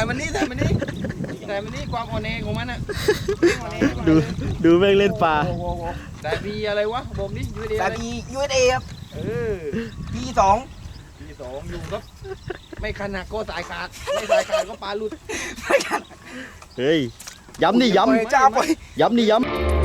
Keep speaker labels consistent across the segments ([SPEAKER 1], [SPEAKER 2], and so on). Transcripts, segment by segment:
[SPEAKER 1] ายมันนี่ถ่ายมันนี่ถ่ายมันนี่ความอ่อนแอของมันอะวิ่งอ่อนแอมา
[SPEAKER 2] ดู
[SPEAKER 1] เลย
[SPEAKER 2] ดูแม่งเล่นปลา
[SPEAKER 1] โอ้โหโอ้โหแต่พีอะไรวะบอกนี่ยูเดีย
[SPEAKER 3] สา
[SPEAKER 1] อะไร
[SPEAKER 3] มี USA ครับ
[SPEAKER 1] เออ
[SPEAKER 3] ปีสอง
[SPEAKER 1] พีสองอยู่ครับ ไม่ขนาดก็สายขาดไม่สายขาดก็ปลาหลุด
[SPEAKER 2] เฮ้ยย้ำนี่ย้
[SPEAKER 3] ปล่อยจ้าปล่อยำ
[SPEAKER 2] ย้ำนี่ย้ำ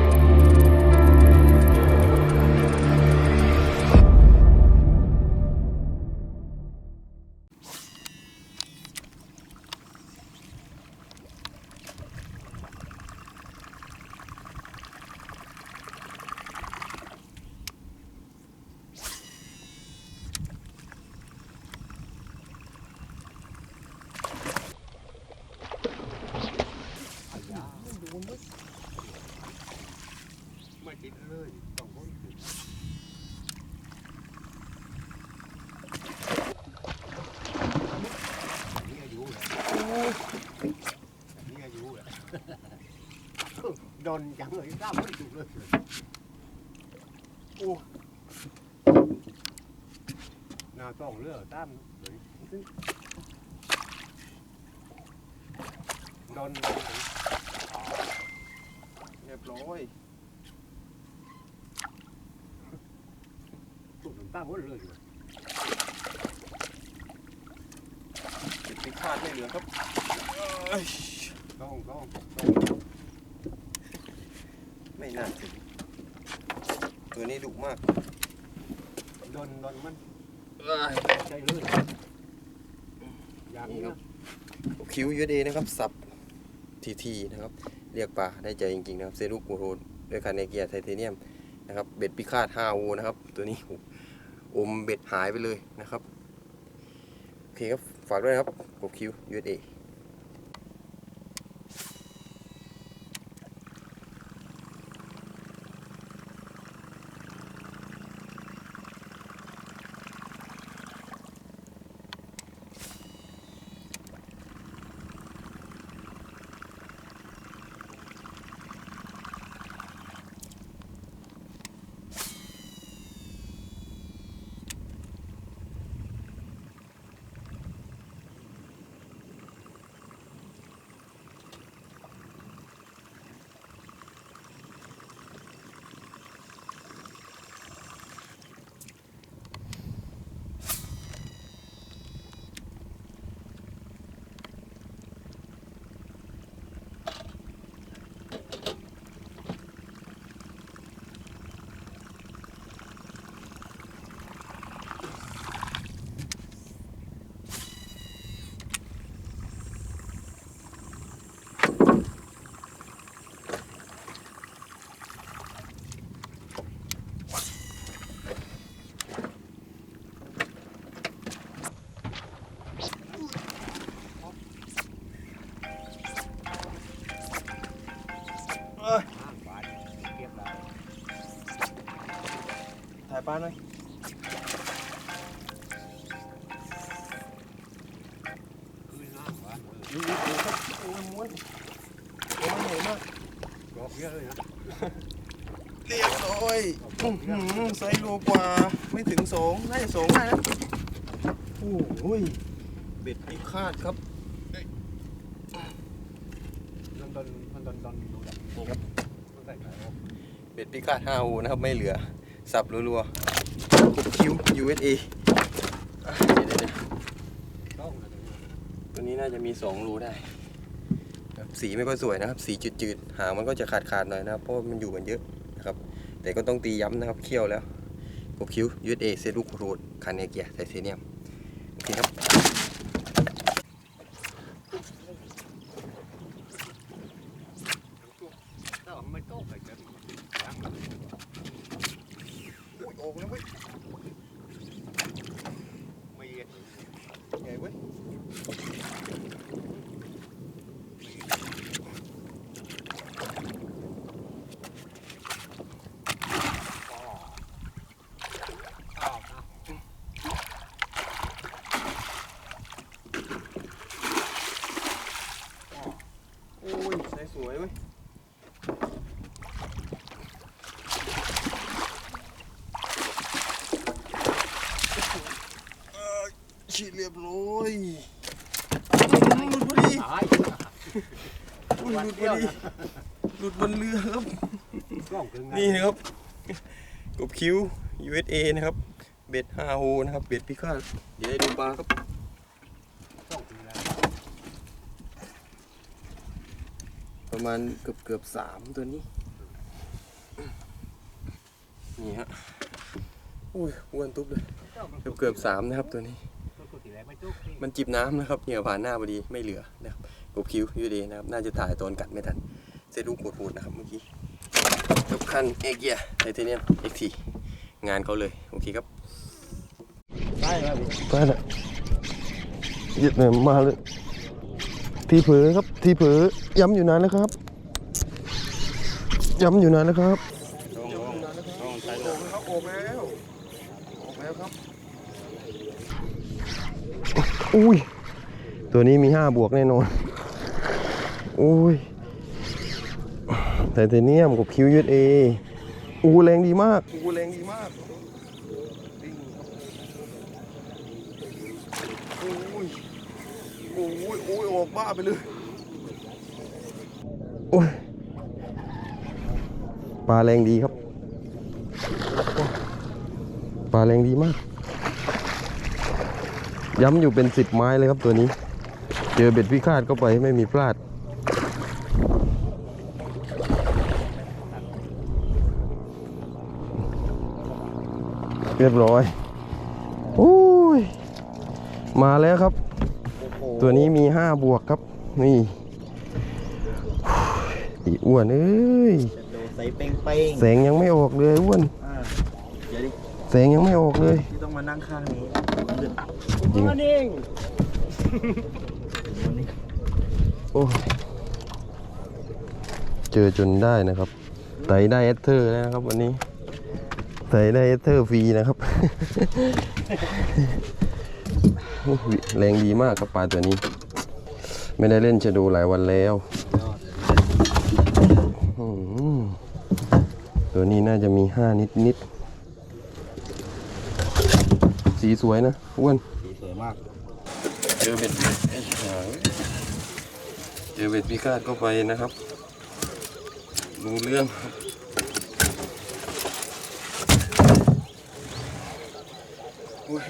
[SPEAKER 4] โดนจังเลยกล้าไม่ถูกเลยโอ้นาต้องเลือกตามเลยโดน
[SPEAKER 1] เรียบร้อย
[SPEAKER 4] ถูกตามหมดเลย
[SPEAKER 1] ติดขาดไม่เหลือครับ
[SPEAKER 4] ต้องต้อง
[SPEAKER 1] ไม่น่าถึงตัวนี้ดุมาก
[SPEAKER 4] โดนโดนมัน
[SPEAKER 1] เอ้ย
[SPEAKER 4] ใจเลยอย่างนี้ครับ
[SPEAKER 1] คิ้วยูเดนะครับสับทีทีนะครับ เรียกปลาได้ใจจริงๆนะครับเซรุกูโรนด้วยคาเนเกียไทเทเนียมนะครับเบ็ดพิฆาต5โวนะครับตัวนี้อมเบ็ดหายไปเลยนะครับ โอเคครับ ฝากด้วยนะครับกบคิ้วยูเด
[SPEAKER 4] ห้างบาทเก็บได้
[SPEAKER 1] ถ่ายปลาหน่อย
[SPEAKER 4] คืนห้างบาท
[SPEAKER 1] ดูดูดูครับโอ้ยม้วนโอ้ยใหญ่มาก
[SPEAKER 4] ดอกเยอะเลยนะ
[SPEAKER 1] เรียบร้อยอื้อหือไซส์โลกว่า ไม่ถึงสองน่าจะสองได้นะโอ้ยเบ็ดพิฆาตครับ
[SPEAKER 4] มัน โดนมันโดนโดนดูแบบ
[SPEAKER 1] นี่ครับ
[SPEAKER 4] ต้องใส่ไหน
[SPEAKER 1] เบ็ดพิฆาต5โอนะครับ ไม่เหลือ สับรัวๆกคิ้ว USA อะเดี๋ยวเดี๋ยว
[SPEAKER 4] ต้องนะ
[SPEAKER 1] ตัวนี้น่าจะมี 2 รูได้ครับสีไม่ค่อยสวยนะครับ สีจืดๆ หางมันก็จะขาดขาดๆหน่อยนะครับ เพราะมันอยู่กันเยอะนะครับ แต่ก็ต้องตีย้ำนะครับ เคี่ยวแล้วกบคิ้ว USA เซรุโรดคาเนเกียไทเทเนียม โอเคครับ
[SPEAKER 4] ถ้าไม่ต้องใส่จะยัง
[SPEAKER 1] อุ้ยโอ่งแล้วเว้ย
[SPEAKER 4] ไม่เย็น
[SPEAKER 1] ใหญ่เว้ยโอ้ยใส่สวยเว้ยเอ้ยฉีดเรียบร้อยอืมพอดี
[SPEAKER 4] อ่า
[SPEAKER 1] อุ้ยหลุดพอดีหลุดบนเรือครับ
[SPEAKER 4] กล้องถึงไง
[SPEAKER 1] นี่นะครับ กบคิ้ว USA นะครับ เบ็ด5โฮนะครับ เบ็ดพิฆาตเดี๋ยวให้ดูปลาครับ
[SPEAKER 4] กล้องถึงแล้ว
[SPEAKER 1] ประมาณเกือบเกือบสามตัวนี้ นี่ฮะอุ้ยอ้วนตุ๊บเลยเกือบเกือบสามนะครับตัว
[SPEAKER 4] นี้
[SPEAKER 1] มันจิบน้ำนะครับเหงื่อผ่านหน้าพอดีไม่เหลือนะครับกบคิ้ว USA นะครับน่าจะถ่ายตอนกัดไม่ทันเซดูปวดปวดนะครับเมื่อกี้กับคันเอเกียไทเทเนียม XT งานเขาเลย โอเคครับ
[SPEAKER 2] ได้ไหมพี่
[SPEAKER 1] ไปละยึดเลยมาเลย ทีเผลอครับทีเผลอย้ำอยู่นานแล้วครับ ย้ำอยู่นานแล้วครับโอ่งครับโอ่งแล้วโอ่งแล้วครับอุ้ย ตัวนี้มีห้าบวกแน่นอนอุ้ยไทเทเนียมกับคิวยูเออูแรงดีมากอูแรงดีมาก โอ้ย โอ้ยโอ้ยออกบ้าไปเลยโอ้ยปลาแรงดีครับ ปลาแรงดีมาก ย้ำอยู่เป็นสิบไม้เลยครับตัวนี้ เจอเบ็ดพิฆาตเข้าไปไม่มีพลาด เรียบร้อย โอ้ย มาแล้วครับ ตัวนี้มีห้าบวกครับ นี่อีอ้วนเอ้ย
[SPEAKER 2] โดใส่เป้งเป้ง
[SPEAKER 1] แสงยังไม่ออกเลยอ้วน
[SPEAKER 2] อ่าเดี๋ยวดิ
[SPEAKER 1] แสงยังไม่ออกเลย
[SPEAKER 2] ที่ต้องมานั่งข้างนี้
[SPEAKER 1] จริง
[SPEAKER 4] มานิ่ง
[SPEAKER 2] วันนี้
[SPEAKER 1] โอ้ยเจอจนได้นะครับไต่ได้เอสเทอร์แล้วนะครับวันนี้ไต่ได้เอสเทอร์ฟรีนะครับโอ้ย แรงดีมากครับปลาตัวนี้ ไม่ได้เล่นชะโดูหลายวันแล้วอืมตัวนี้น่าจะมีห้านิดนิดๆสีสวยนะอ้วน
[SPEAKER 2] สีสวยมาก
[SPEAKER 1] เจอเบ็ดไอ้หางเจอเบ็ดพิฆาตเข้าไปนะครับรู้เรื่องครับโอ้ย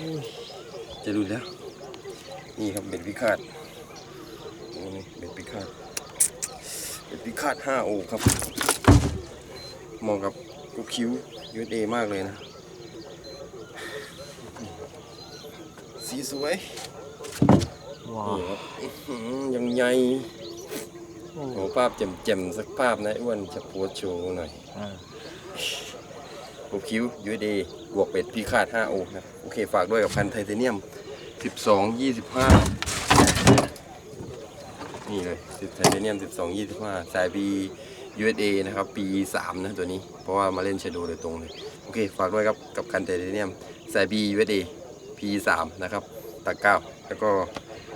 [SPEAKER 1] จะหลุดแล้ว นี่ครับเบ็ดพิฆาตโอ้นี่เบ็ดพิฆาตเบ็ดพิฆาต 5 โอครับเหมาะกับกุกคิ้ว USA มากเลยนะ สีสวย
[SPEAKER 2] ว้า
[SPEAKER 1] นี่ครับอื้อหือยังใหญ่โอ้โหภาพแจ่มๆสักภาพนะอ้วนจะโพสต์โชว์หน่อยกูคิ้วยูดีบวกเป็ดพี่คาด5โอนะ โอเค ฝากด้วยกับคันไทเทเนียม 12 25นี่เลยไทเทเนียม12 25สาย B USA นะครับ ปี3นะตัวนี้ เพราะว่ามาเล่นชโดโดยตรงเลย โอเค ฝากด้วยครับ กับคันไทเทเนียมสาย B USA P3 นะครับตะเก้าแล้วก็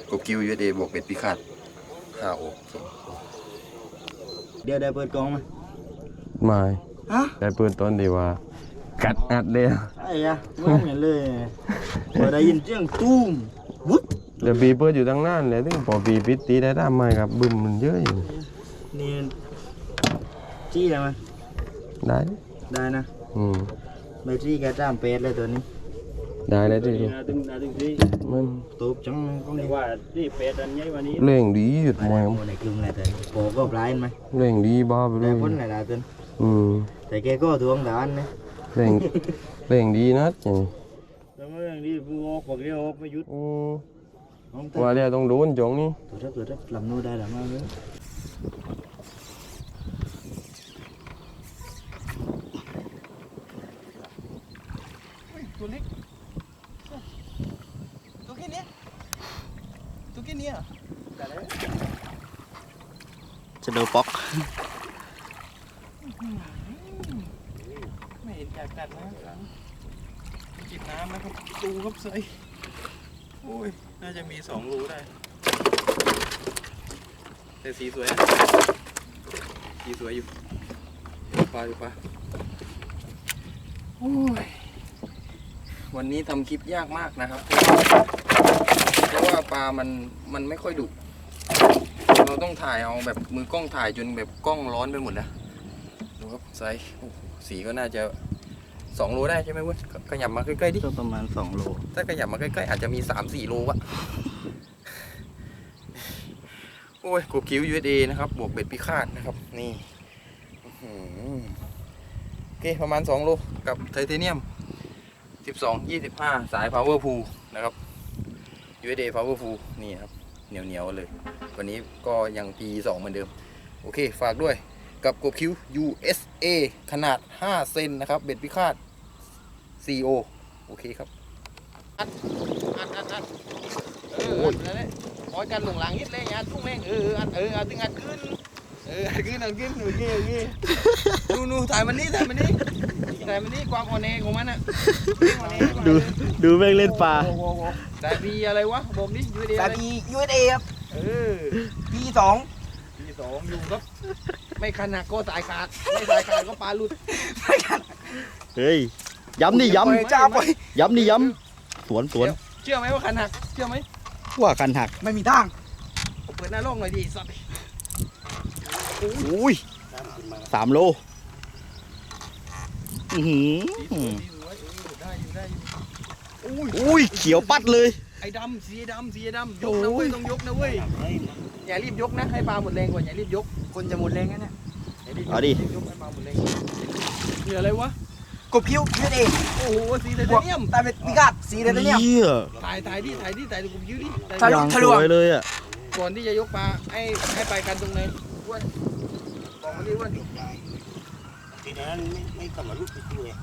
[SPEAKER 1] กบคิว USA บวกเป็ดพิฆาต5โอ
[SPEAKER 2] เดี๋ยวได้เปิดกล้องไหม
[SPEAKER 1] ไม่
[SPEAKER 2] ฮะ
[SPEAKER 1] ได้เปิดต้นดีว่า กัดอัดเลยอะ
[SPEAKER 2] ไอ้ยะไม่เห็นเลยพอได้ยินเสียงตุ้มวุ๊บ
[SPEAKER 1] เดี๋ยวปีเปิดอยู่ตั้งนานเลยถึงพอปีปิดตีได้ตามไม่ครับบึมมันเยอะอยู่
[SPEAKER 2] นี่จี้ได้ไหม
[SPEAKER 1] ได้
[SPEAKER 2] ได้นะ
[SPEAKER 1] อืม
[SPEAKER 2] ใบจี้แกจ้ามเป็ดเลยตัวนี้
[SPEAKER 1] ได้เลยทีเดียว
[SPEAKER 4] นะถึงนะถึงที่
[SPEAKER 1] มัน
[SPEAKER 2] ตูบจังก็
[SPEAKER 4] เรี
[SPEAKER 2] นี่
[SPEAKER 4] ยกว่าที่เป็ดอันใหญ่กวันนี้
[SPEAKER 1] เร่งดีหยุดมวย
[SPEAKER 2] โอ้ในกลุ่มอะไรแต่โปก็ปลายไหม
[SPEAKER 1] เร่งดีบ้าไปเล
[SPEAKER 2] แต่
[SPEAKER 1] ย
[SPEAKER 2] พ้นอะไรตัว
[SPEAKER 1] อืม
[SPEAKER 2] แต่แกก็ทวงด่านนะ
[SPEAKER 1] เร่งเร่งดีนะอย่างนี้
[SPEAKER 4] แล้วเมื่อนี้ผู้ออกบอกเรียกออกไม่หยุด
[SPEAKER 1] อืม
[SPEAKER 2] น้อง
[SPEAKER 1] ว่า
[SPEAKER 2] ตา
[SPEAKER 1] เดี๋ยวต้องโดนจงนี่
[SPEAKER 2] ตัวทับตัวทับลำนู้นได้หรือไม่รู้
[SPEAKER 1] ตัวเล็กตัวแค่นี้ตัวแค่นี้
[SPEAKER 2] จะดูป๊อก
[SPEAKER 1] ไม่ เห็นกัดกัดนะจิบน้ำนะครับดูครับเสยโอ้ย น่าจะมีสองรูได้ แต่สีสวยนะสีสวยอยู่ปลาอยู่ปลาโอ้ย วันนี้ทำคลิปยากมากนะครับ เพราะว่าปลามันมันไม่ค่อยดุเราต้องถ่ายเอาแบบมือกล้องถ่ายจนแบบกล้องร้อนไปหมดนะดูครับไซส์สีก็น่าจะ สองโลได้ใช่ไหมเว้ยขขยับมาใกล้ๆดิ
[SPEAKER 2] ก็ประมาณ2โล
[SPEAKER 1] ถ้าขยับมาใกล้ๆอาจจะมีสามสี่โลวะโอ้ยกบคิ้ว USA นะครับบวกเบ็ดพิฆาตนะครับ นี่อื้อหือโอเคประมาณ2โลกับไทเทเนียม12 25สาย Power Pool นะครับ USA Power Pool นี่ครับเหนียวๆเลย วันนี้ก็ยัง P2 เหมือนเดิม โอเค ฝากด้วย กับกบคิ้ว USA ขนาด 5 เซนนะครับ เบ็ดพิฆาต CO โอเคครับ อัด อัด อัดเอออัดนั่นแหละคอยกันหลงหลังนิดเลยอัดทุ่งแม่งเออ อัด เออ อัดถึงอัดขึ้น เออ อัดขึ้นอัดขึ้นโอเคโอเคนู่นู่ถ่ายมันนี่ถ่ายมันนี่ถ่ายมันนี่ความอ่อนแอของมันอะอ่อนแอของมัน
[SPEAKER 2] ดูดูแม่งเล่นปลา
[SPEAKER 1] โอ้โหโอ้โหแต่พีอะไรวะบอกดิยูเดีย
[SPEAKER 3] สา
[SPEAKER 1] อะไร
[SPEAKER 3] บียูเอสเอครับ
[SPEAKER 1] เออ
[SPEAKER 3] พีสอง
[SPEAKER 1] พี สองอยู่ครับ ไม่ขนาดก็สายขาด ไม่สายขาดก็ปลาหลุด
[SPEAKER 2] เฮ้ย ย้ำนี่ย้
[SPEAKER 1] ไม่
[SPEAKER 3] จ้าปล่อยำ
[SPEAKER 2] ย้ำนี่ย้ำสวนสวน
[SPEAKER 1] เชื่อไหมว่าขนาดเชื่อไหม
[SPEAKER 2] ว่ากันหัก
[SPEAKER 3] ไม่มีทาง
[SPEAKER 1] เปิดหน้าล่องหน่อยดิสัตว์
[SPEAKER 2] อุ้ยสามโลอือหือ
[SPEAKER 1] สีสวยสีสวยเออได้อยู่ได้อยู่อุ้ย
[SPEAKER 2] อุ้ย เขียวปัดเลย
[SPEAKER 1] ไอ้ดำสีดำสีดำยกนะเว้ย ต้องยกนะเว้ย อย่ารีบยกนะให้ปลาหมดแรงก่อนอย่ารีบยก
[SPEAKER 3] คนจะหมดแรงงั้นเนี่ย
[SPEAKER 1] อย่ารีบยก
[SPEAKER 2] เอาดิ
[SPEAKER 1] รีบยกให้ปลาหมดแรงนี่อะไรวะ
[SPEAKER 3] กบคิ้วยูเอสเอ
[SPEAKER 1] โอ้โหสีไท
[SPEAKER 3] บวก
[SPEAKER 1] เทเนียม
[SPEAKER 3] ตาเป็นพิกาดสีไทเทเนียม
[SPEAKER 2] เหี้ย
[SPEAKER 1] ถ่ายถ่ายดิถ่ายดิถ่ายดิกูยืดดิถ่าย
[SPEAKER 3] ทะ
[SPEAKER 1] ดิ
[SPEAKER 3] ลุ
[SPEAKER 2] อย่าง
[SPEAKER 3] ทะ
[SPEAKER 2] ส
[SPEAKER 3] ลวง
[SPEAKER 2] วยเลยอะ
[SPEAKER 1] ก่อนที่จะยกปลาให้ให้ไปกันตรงไหนอ้วนบอกมาดิอ้วน
[SPEAKER 4] ทีนั้นไม่ไม่กลับมาลูกติดเลย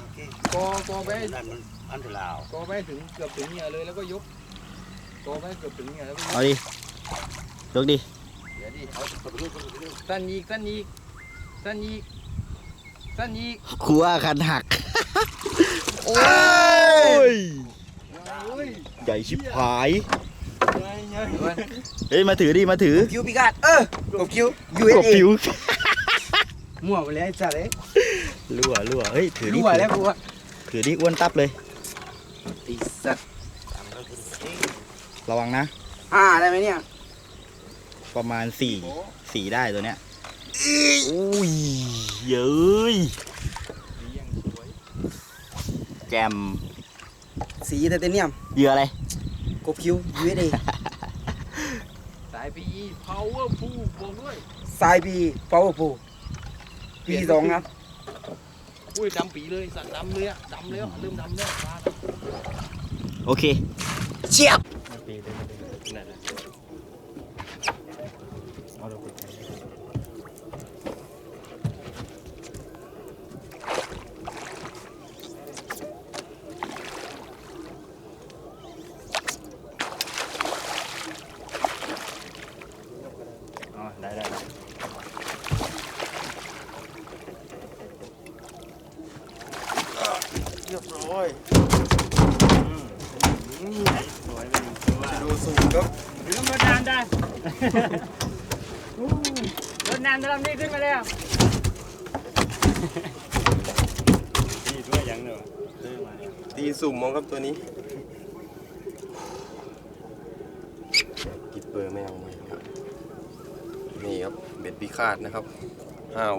[SPEAKER 4] โอเค
[SPEAKER 1] กอกอไปให้
[SPEAKER 4] นั่นมันอันตราย
[SPEAKER 1] กอไปให้ถึงเกือบถึงเหงื่อเลยแล้วก็ยก กอไปให้เกือบถึงเหงื่อแล้วก็ย
[SPEAKER 2] เอา
[SPEAKER 1] ก
[SPEAKER 2] ดิยกดิ
[SPEAKER 1] เดี๋ยวดิเอาสั้นอีกสั้นอีกสั้นอีกสั้นอีก
[SPEAKER 2] ครัวกันหัก โอ้ย
[SPEAKER 1] โอ้ย
[SPEAKER 2] ใหญ่ชิบหาย
[SPEAKER 1] ไงไงอ้วน
[SPEAKER 2] เฮ้ยมาถือดิมาถือ
[SPEAKER 3] คิ้วพิกาดเออกบคิ้วยูเอก
[SPEAKER 2] บ
[SPEAKER 3] สเอ
[SPEAKER 2] ผิว
[SPEAKER 3] มั่วไปเลยไอ้สัตว์เลย
[SPEAKER 2] รั่วรั่วเฮ้ยถือดิ
[SPEAKER 3] รั่วแล้วกูว่า
[SPEAKER 2] ถือดิอ้วนตับเลย
[SPEAKER 3] ไอ้สัตว์
[SPEAKER 2] ระวังนะ
[SPEAKER 3] อ่าได้ไหมเนี่ย
[SPEAKER 2] ประมาณสี่สี่ได้ตัวเนี้ยอุ้ยเย้ย
[SPEAKER 1] สียังสวย
[SPEAKER 2] แจม
[SPEAKER 3] สีไทเทเนียม
[SPEAKER 2] เหยื่ออะไร
[SPEAKER 3] กบคิ้วยูเอสเอ
[SPEAKER 1] สาย PE power pool บอกด้วย
[SPEAKER 3] สายบีพาวเวอร์พูปีสองครับ
[SPEAKER 1] อุ้ยดำปีเลยสัตว์ดำเลยอะดำเลยอะเริ่มดำแล้วปลา
[SPEAKER 2] โอเค
[SPEAKER 3] เชียบ
[SPEAKER 2] อ๋อ ได้ได้เรียบร้อย
[SPEAKER 1] ดูสูงครับ
[SPEAKER 5] รถน้ำได้รถน้ำจะลำนี้ขึ้นมาแล้ว
[SPEAKER 1] ตีสุ่มมองครับตัวนี้กิดเบอร์ไม่เอาไหมครับนี่ครับเบ็ดพิฆาตนะครับห้าว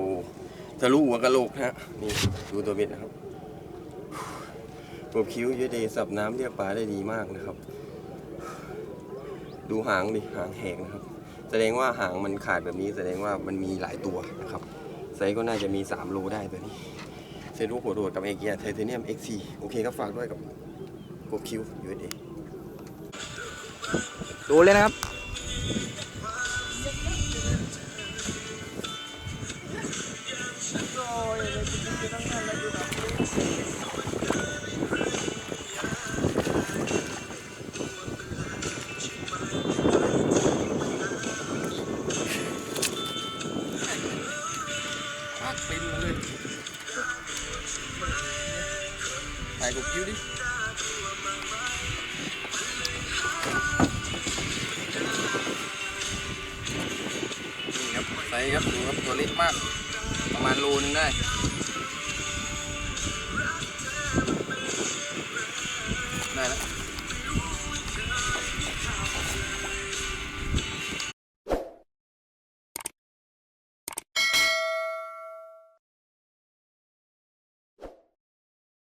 [SPEAKER 1] ทะลุหัวกะโหลกนะฮะนี่ดูตัวเบ็ดนะครับกบคิ้วเยอะเดสับน้ำเรียกปลาได้ดีมากนะครับ ดูหางดิหางแหกนะครับ แสดงว่าหางมันขาดแบบนี้ แสดงว่ามันมีหลายตัวนะครับไซส์ก็น่าจะมี 3 โลได้ตัวนี้เซรุหัวโดดกับเอเกียไทเทเนียม XC โอเคครับฝากด้วยกับกบคิว USA
[SPEAKER 3] ดูเลยนะครับ
[SPEAKER 1] ม ครับดูครับตัวเล็กมาก ประมาณโลนึงได้